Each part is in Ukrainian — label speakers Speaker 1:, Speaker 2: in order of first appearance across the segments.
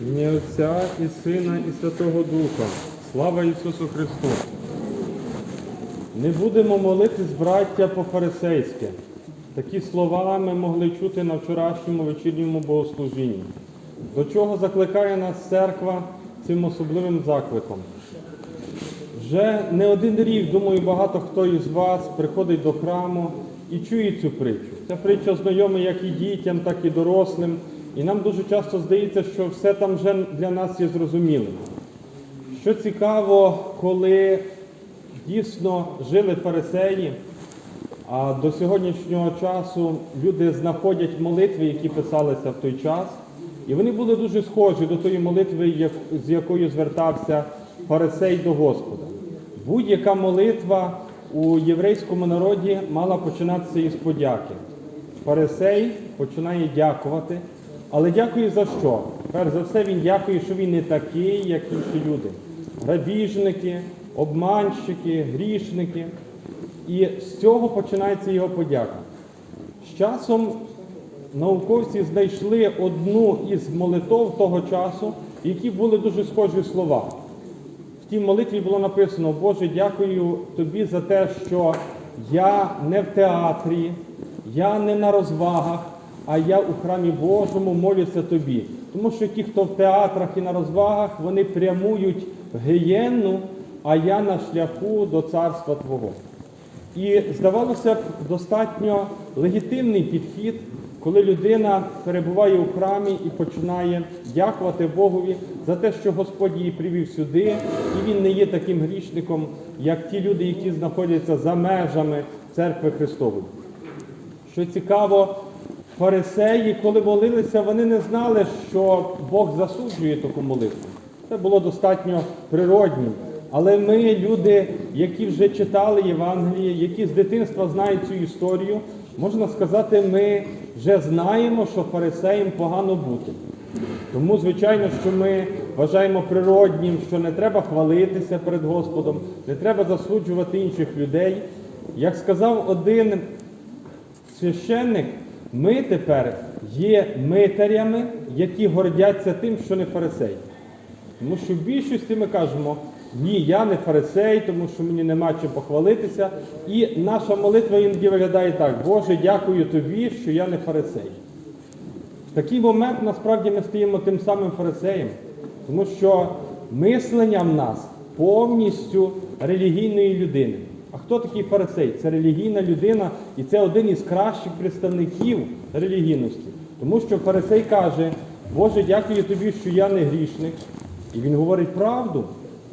Speaker 1: Ім'я Отця і Сина, і Святого Духа. Слава Ісусу Христу! Не будемо молитись, браття, по-фарисейськи. Такі слова ми могли чути на вчорашньому вечірньому богослужінні. До чого закликає нас церква цим особливим закликом? Вже не один рік, думаю, багато хто із вас приходить до храму і чує цю притчу. Ця притча знайома як і дітям, так і дорослим. І нам дуже часто здається, що все там вже для нас є зрозумілим. Що цікаво, коли дійсно жили фарисеї, а до сьогоднішнього часу люди знаходять молитви, які писалися в той час, і вони були дуже схожі до тої молитви, з якою звертався фарисей до Господа. Будь-яка молитва у єврейському народі мала починатися із подяки. Фарисей починає дякувати, але дякує за що? Перш за все, він дякує, що він не такий, як інші люди. Грабіжники, обманщики, грішники. І з цього починається його подяка. З часом науковці знайшли одну із молитов того часу, які були дуже схожі слова. В тій молитві було написано: Боже, дякую тобі за те, що я не в театрі, я не на розвагах, а я у храмі Божому молюся тобі. Тому що ті, хто в театрах і на розвагах, вони прямують в гієнну, а я на шляху до царства Твого. І здавалося б, достатньо легітимний підхід, коли людина перебуває у храмі і починає дякувати Богові за те, що Господь її привів сюди, і він не є таким грішником, як ті люди, які знаходяться за межами церкви Христової. Що цікаво, фарисеї, коли молилися, вони не знали, що Бог засуджує таку молитву. Це було достатньо природнім. Але ми, люди, які вже читали Євангеліє, які з дитинства знають цю історію, можна сказати, ми вже знаємо, що фарисеям погано бути. Тому, звичайно, що ми вважаємо природнім, що не треба хвалитися перед Господом, не треба засуджувати інших людей. Як сказав один священник, ми тепер є митарями, які гордяться тим, що не фарисей. Тому що в більшості ми кажемо, ні, я не фарисей, тому що мені нема чим похвалитися. І наша молитва іноді виглядає так: Боже, дякую тобі, що я не фарисей. В такий момент насправді ми стаємо тим самим фарисеєм, тому що мислення в нас повністю релігійної людини. А хто такий фарисей? Це релігійна людина, і це один із кращих представників релігійності. Тому що фарисей каже, Боже, дякую тобі, що я не грішник. І він говорить правду,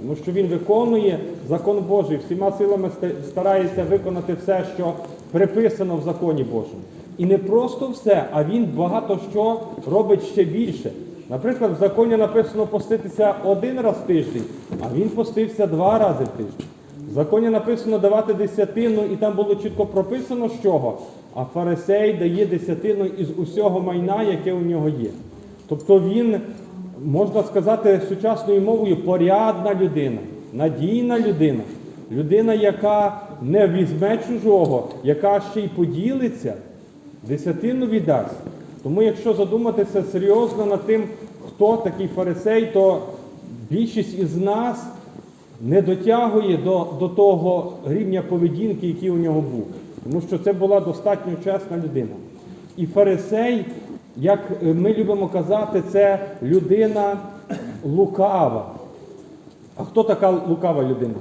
Speaker 1: тому що він виконує закон Божий, всіма силами старається виконати все, що приписано в законі Божому. І не просто все, а він багато що робить ще більше. Наприклад, в законі написано поститися один раз в тиждень, а він постився два рази в тиждень. В законі написано давати десятину, і там було чітко прописано з чого. А фарисей дає десятину із усього майна, яке у нього є. Тобто він, можна сказати, сучасною мовою порядна людина, надійна людина, людина, яка не візьме чужого, яка ще й поділиться, десятину віддасть. Тому, якщо задуматися серйозно над тим, хто такий фарисей, то більшість із нас не дотягує до, до того рівня поведінки, який у нього був. Тому що це була достатньо чесна людина. І фарисей, як ми любимо казати, це людина лукава. А хто така лукава людина?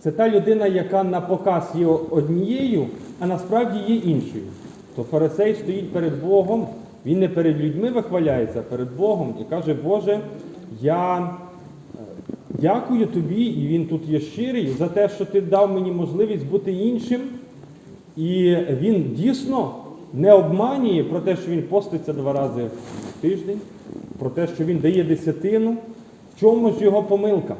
Speaker 1: Це та людина, яка на показ є однією, а насправді є іншою. То фарисей стоїть перед Богом, він не перед людьми вихваляється, а перед Богом і каже, Боже, я дякую тобі, і він тут є щирий, за те, що ти дав мені можливість бути іншим. І він дійсно не обманює про те, що він поститься два рази в тиждень, про те, що він дає десятину. В чому ж його помилка?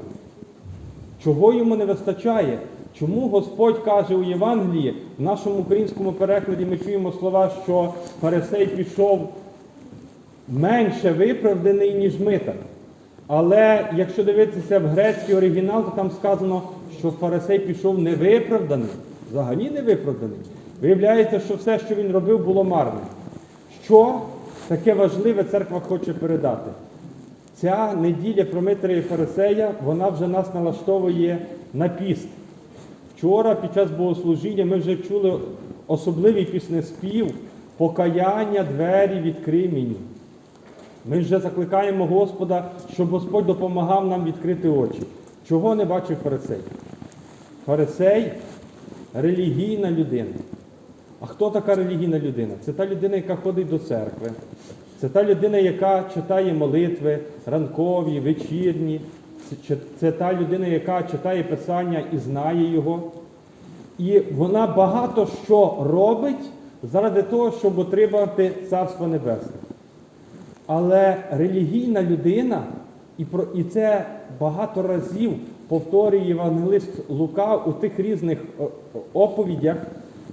Speaker 1: Чого йому не вистачає? Чому Господь каже у Євангелії, в нашому українському перекладі ми чуємо слова, що фарисей пішов менше виправданий, ніж митар. Але якщо дивитися в грецький оригінал, то там сказано, що фарисей пішов невиправданий, взагалі невиправданий. Виявляється, що все, що він робив, було марне. Що таке важливе церква хоче передати? ця неділя про Митра і Фарисея, вона вже нас налаштовує на піст. Вчора під час богослужіння ми вже чули особливий піснеспів покаяння двері відкрий мені. Ми вже закликаємо Господа, щоб Господь допомагав нам відкрити очі. Чого не бачив фарисей? Фарисей релігійна людина. А хто така релігійна людина? Це та людина, яка ходить до церкви. Це та людина, яка читає молитви ранкові, вечірні. Це, та людина, яка читає Писання і знає його. І вона багато що робить заради того, щоб отримати Царство Небесне. Але релігійна людина, і, це багато разів повторює Євангелист Лука у тих різних оповідях,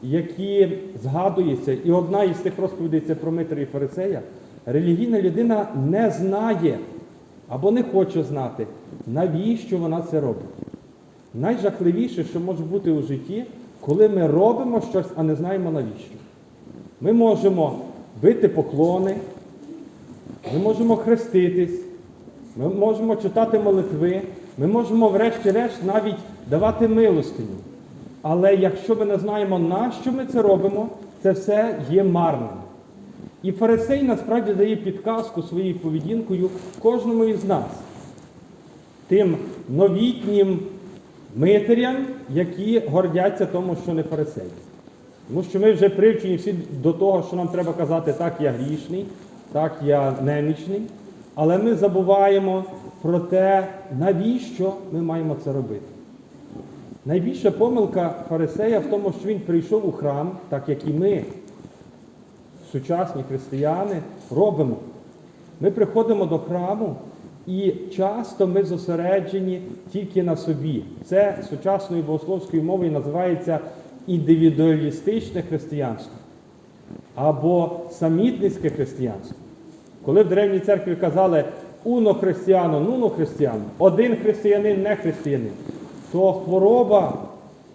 Speaker 1: які згадуються. І одна із тих розповідей це про Митра і Фарисея. Релігійна людина не знає або не хоче знати, навіщо вона це робить. Найжахливіше, що може бути у житті, коли ми робимо щось, а не знаємо навіщо. Ми можемо бити поклони, ми можемо хреститись, ми можемо читати молитви, ми можемо, врешті-решт, навіть давати милостиню. Але якщо ми не знаємо, на що ми це робимо, це все є марним. І фарисей насправді дає підказку своєю поведінкою кожному із нас, тим новітнім митарям, які гордяться тому, що не фарисеї. Тому що ми вже привчені всі до того, що нам треба казати, так, я грішний, так, я немічний. Але ми забуваємо про те, навіщо ми маємо це робити. Найбільша помилка фарисея в тому, що він прийшов у храм, так як і ми, сучасні християни, робимо. Ми приходимо до храму і часто ми зосереджені тільки на собі. Це сучасною богословською мовою називається індивідуалістичне християнство або самітницьке християнство. Коли в древній церкві казали уно християно, нуно християно, один християнин, не християнин, то хвороба,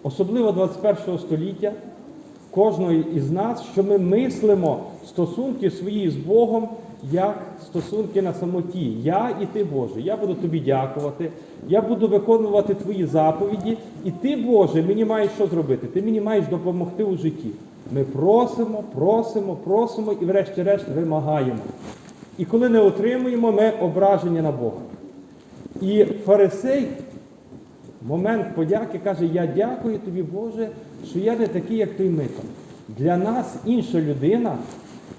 Speaker 1: особливо 21 століття, кожного із нас, що ми мислимо стосунки свої з Богом як стосунки на самоті. Я і ти, Боже, я буду тобі дякувати, я буду виконувати твої заповіді, і ти, Боже, мені маєш що зробити? Ти мені маєш допомогти у житті. Ми просимо, просимо, просимо і, врешті-решт, вимагаємо. І коли не отримуємо, ми ображені на Бога. І фарисей момент подяки каже, я дякую тобі, Боже, що я не такий, як той Митро. Для нас інша людина,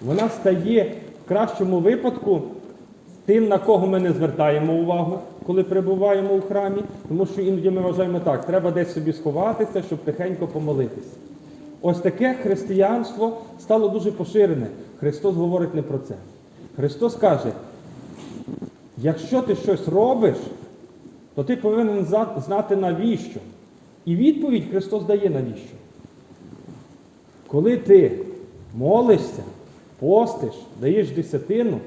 Speaker 1: вона стає в кращому випадку тим, на кого ми не звертаємо увагу, коли перебуваємо у храмі, тому що іноді ми вважаємо так, треба десь собі сховатися, щоб тихенько помолитися. Ось таке християнство стало дуже поширене. Христос говорить не про це. Христос каже, якщо ти щось робиш, то ти повинен знати навіщо. І відповідь Христос дає навіщо. Коли ти молишся, постиш, даєш десятину,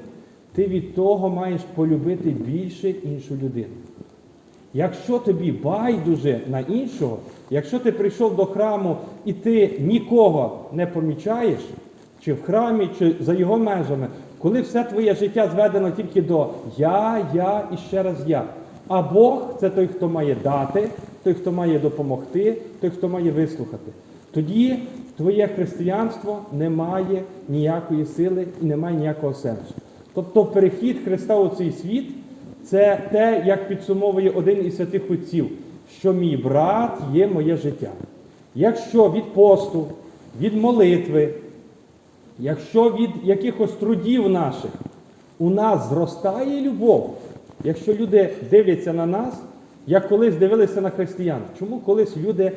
Speaker 1: ти від того маєш полюбити більше іншу людину. Якщо тобі байдуже на іншого, якщо ти прийшов до храму і ти нікого не помічаєш, чи в храмі, чи за його межами, коли все твоє життя зведено тільки до я, я і ще раз я. А Бог це той, хто має дати, той, хто має допомогти, той, хто має вислухати. Тоді твоє християнство не має ніякої сили і не має ніякого сенсу. Тобто перехід Христа у цей світ це те, як підсумовує один із святих отців, що мій брат є моє життя. Якщо від посту, від молитви, якщо від якихось трудів наших у нас зростає любов, якщо люди дивляться на нас, як колись дивилися на християн, чому колись люди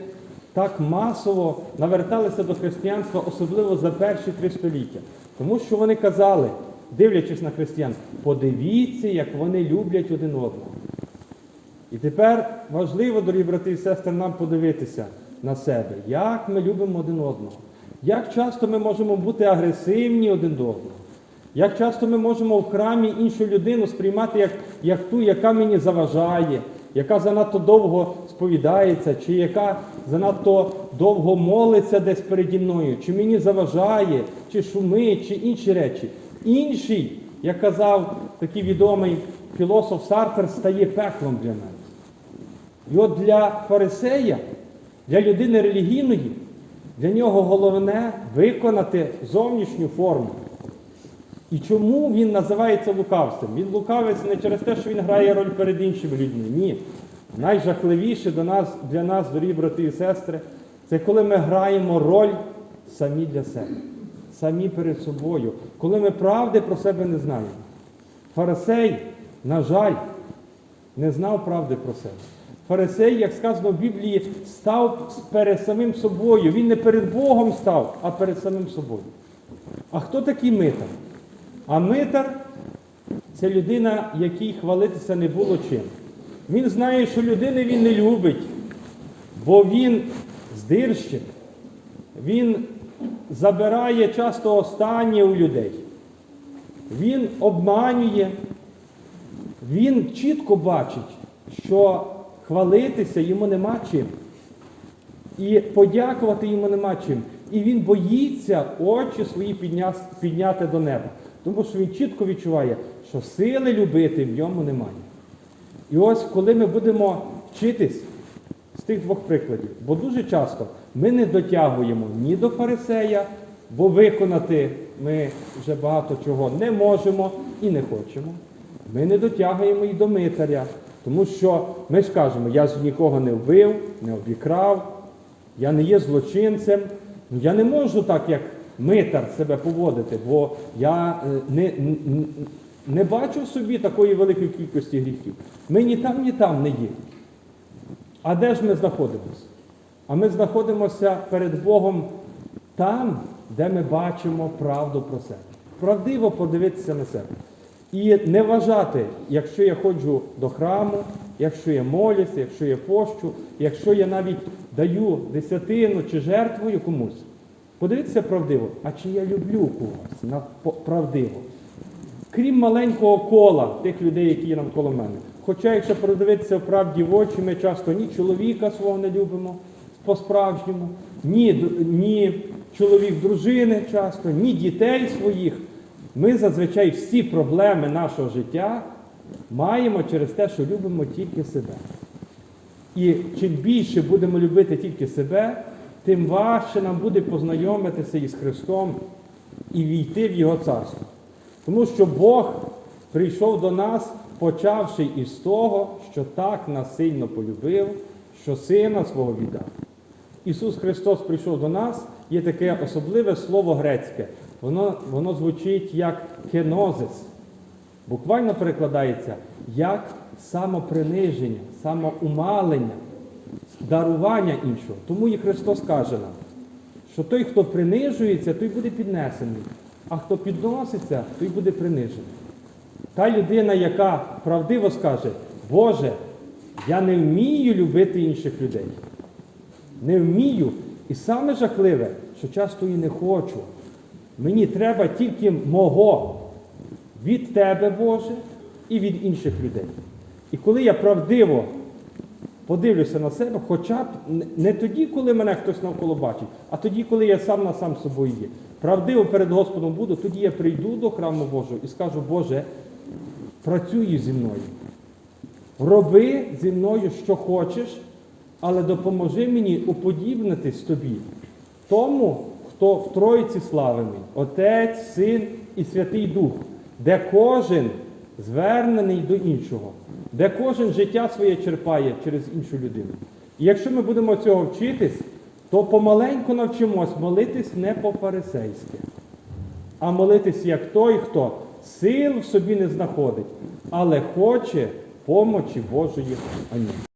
Speaker 1: так масово наверталися до християнства, особливо за перші три століття? Тому що вони казали, дивлячись на християн, подивіться, як вони люблять один одного. І тепер важливо, дорогі брати і сестри, нам подивитися на себе, як ми любимо один одного, як часто ми можемо бути агресивні один до одного. Як часто ми можемо в храмі іншу людину сприймати як, як ту, яка мені заважає, яка занадто довго сповідається, чи яка занадто довго молиться десь переді мною, чи мені заважає, чи шумить, чи інші речі. Інший, як казав такий відомий філософ Сартер стає пеклом для мене. І от для фарисея, для людини релігійної, для нього головне виконати зовнішню форму. І чому він називається лукавством? Він лукавець не через те, що він грає роль перед іншими людьми. Ні. Найжахливіше до нас, для нас, дорогі брати і сестри, це коли ми граємо роль самі для себе, самі перед собою, коли ми правди про себе не знаємо. Фарисей, на жаль, не знав правди про себе. Фарисей, як сказано в Біблії, став перед самим собою. Він не перед Богом став, а перед самим собою. А хто такий митар? А митар це людина, якій хвалитися не було чим. Він знає, що людини він не любить, бо він здирщик, він забирає часто останнє у людей. Він обманює, він чітко бачить, що хвалитися йому нема чим. І подякувати йому нема чим. І він боїться очі свої підня- підняти до неба. Тому що він чітко відчуває, що сили любити в ньому немає. І ось коли ми будемо вчитись з тих двох прикладів, бо дуже часто ми не дотягуємо ні до фарисея, бо виконати ми вже багато чого не можемо і не хочемо. Ми не дотягуємо і до митаря, тому що ми ж кажемо, я ж нікого не вбив, не обікрав, я не є злочинцем. Ну, Я не можу так, як митар себе поводити, бо я е, не, не бачу в собі такої великої кількості гріхів. Ми ні там, ні там не є. А де ж ми знаходимося? А ми знаходимося перед Богом там, де ми бачимо правду про себе. Правдиво подивитися на себе. І не вважати, якщо я ходжу до храму, якщо я молюся, якщо я пощу, якщо я навіть даю десятину чи жертвую комусь. Подивіться правдиво, а чи я люблю когось на правдиво? Крім маленького кола тих людей, які є навколо мене. Хоча, якщо продивитися в правді в очі, ми часто ні чоловіка свого не любимо по-справжньому, ні, ні чоловік дружини часто, ні дітей своїх. Ми зазвичай всі проблеми нашого життя маємо через те, що любимо тільки себе. І чим більше будемо любити тільки себе, тим важче нам буде познайомитися із Христом і війти в Його царство. Тому що Бог прийшов до нас, почавши із того, що так нас сильно полюбив, що Сина свого віддав. Ісус Христос прийшов до нас, є таке особливе слово грецьке. Воно, воно звучить як кенозис. Буквально перекладається як самоприниження, самоумалення, дарування іншого. Тому і Христос каже нам, що той, хто принижується, той буде піднесений, а хто підноситься, той буде принижений. Та людина, яка правдиво скаже, Боже, я не вмію любити інших людей. Не вмію. І саме жахливе, що часто і не хочу. Мені треба тільки мого від Тебе, Боже, і від інших людей. І коли я правдиво подивлюся на себе, хоча б не- тоді, коли мене хтось навколо бачить, а тоді, коли я сам на сам собою є. Правдиво перед Господом буду, тоді я прийду до храму Божого і скажу, Боже, працюй зі мною. Роби зі мною, що хочеш, але допоможи мені уподібнитись тобі, тому, хто в Троїці славений, Отець, Син і Святий Дух, де кожен звернений до іншого, де кожен життя своє черпає через іншу людину. І якщо ми будемо цього вчитись, то помаленьку навчимось молитись не по-фарисейськи, а молитись як той, хто сил в собі не знаходить, але хоче помочі Божої. Амінь.